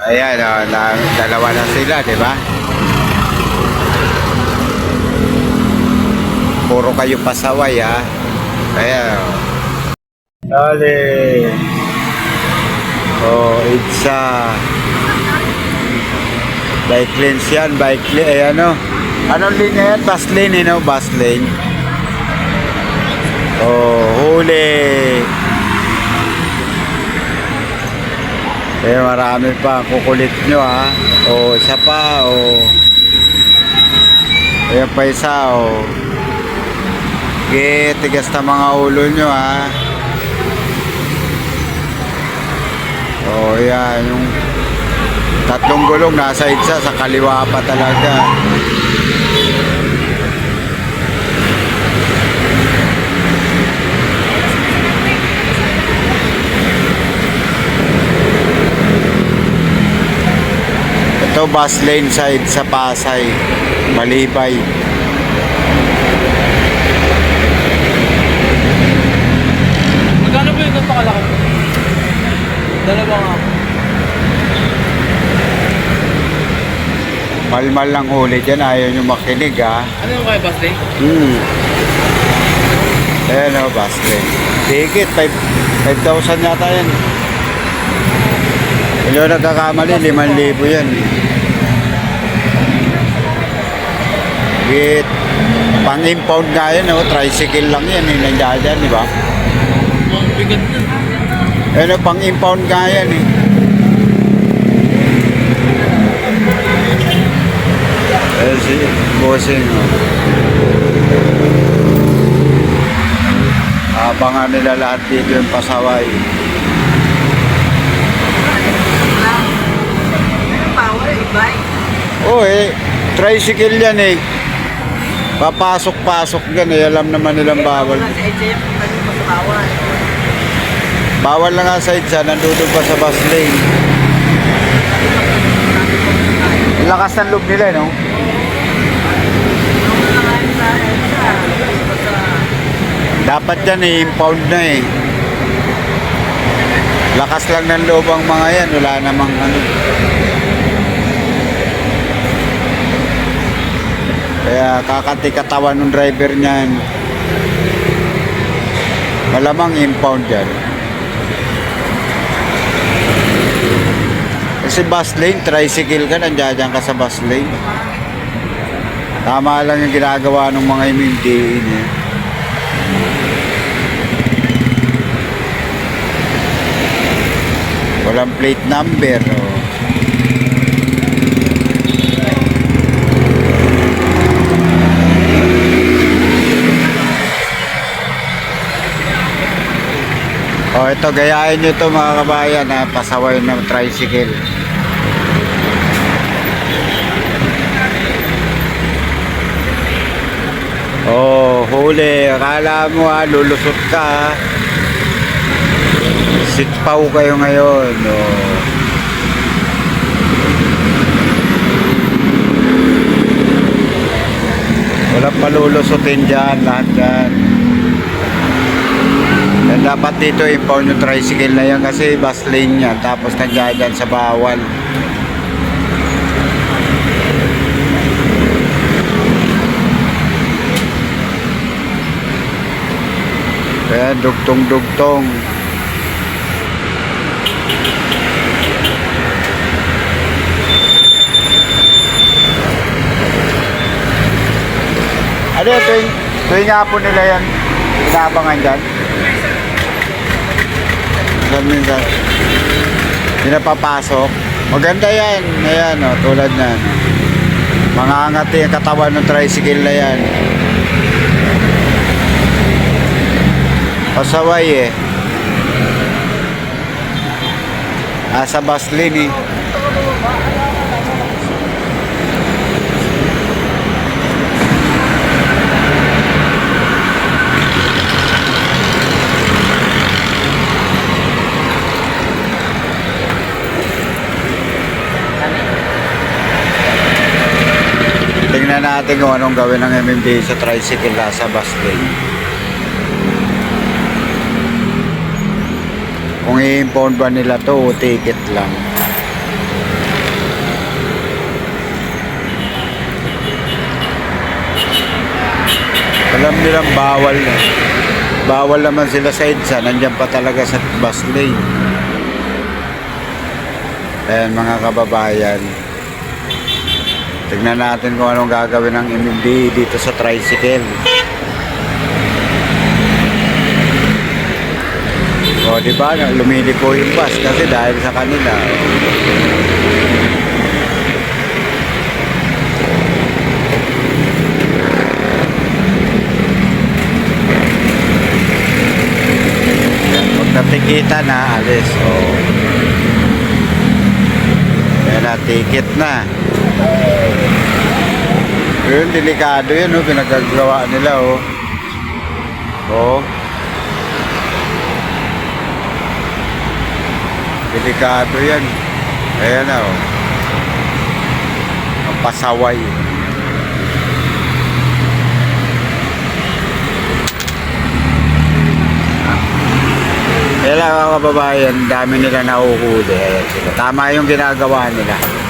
Ayan, oh, na, dalawa na sila, di ba? Puro kayo pasaway, ha? Ayan, oh. Dali. Oh, it's a bike lanes yan, bike lane, eh, ano? Anong linya yan? Bus lane, you know? Bus lane. Oh, huli. Eh, marami pa. Kukulit nyo, ha? O, isa pa, o. Ayan pa isa, o. Sige, tigas na mga ulo nyo, ha? O, yan. Yung tatlong gulong nasa isa, sa kaliwa pa talaga. Ito bus lane side sa Pasay, Malibay. Magkano po yung ganito kalaki? Dalawa nga. Malmal lang huli dyan, ayaw nyo makinig ha. Ano yung kaya bus lane? Hmm. Ayan o, bus lane. Ticket, 5,000 yata yan. Hindi ako nagkakamali, 5,000 yan. Git, pang-impound nga yan, oh, tricycle lang yan, eh, nandiyan di ba? Bigat na. Ano, pang-impound nga yan eh. Eh, si Bossing, oh. Abangan nila lahat dito yung pasaway. Power, Eh, tricycle yan eh. Papasok-pasok yan eh. Alam naman nilang bawal. Bawal. Na nga sa EDSA, nandudod pa sa bus lane. Lakas ng loob nila, no? EDSA? Basta, Dapat yan eh, impound na eh. Lakas lang ng loob ang mga yan, wala namang ano. Kaya kakati katawan ng driver niyan. Malamang impound yan. Kasi bus lane, tricycle ka, nandiyan ka sa bus lane. Tama lang yung ginagawa ng mga MMDA niya. Walang plate number. Oh. Oh, ito gayahin nyo to mga kabayan na pasaway ng tricycle. Oh, huli. Akala mo ha, lulusot ka. Sitpaw kayo ngayon. Oh. Walang palulusutin dyan, lahat dyan. Dapat dito impound yung tricycle na yan kasi bus lane yan. Tapos nandiyan sa bawal. Kaya dugtong-dugtong. Ano tuwing, tuwing po nila yan, inaabangan dyan? Minsan. Pinapapasok. Maganda yan. Ayan, o, tulad na. Mga angati ang katawan ng tricycle na yan. Pasaway eh. Ah, sa bus lane eh. natin kung anong gawin ng MMDA sa tricycle sa bus lane. Kung i-impound ba nila to ticket lang. Alam nilang bawal na. Bawal naman sila sa EDSA. Nandiyan pa talaga sa bus lane. Ayan mga kababayan. Tignan natin kung anong gagawin ng MMDA dito sa tricycle. O, di ba? Lumiliko yung bus kasi dahil sa kanila. Yan, Pag natikita na, alis. O. Yan na, ticket na. Yun, delikado yun, oh, pinagagawa nila, oh. Oh. Delikado yan. Ayan na, oh. Ang pasaway. Kaya lang mga kababayan, dami nila nahuhuli. Ayan sila. Tama yung ginagawa nila.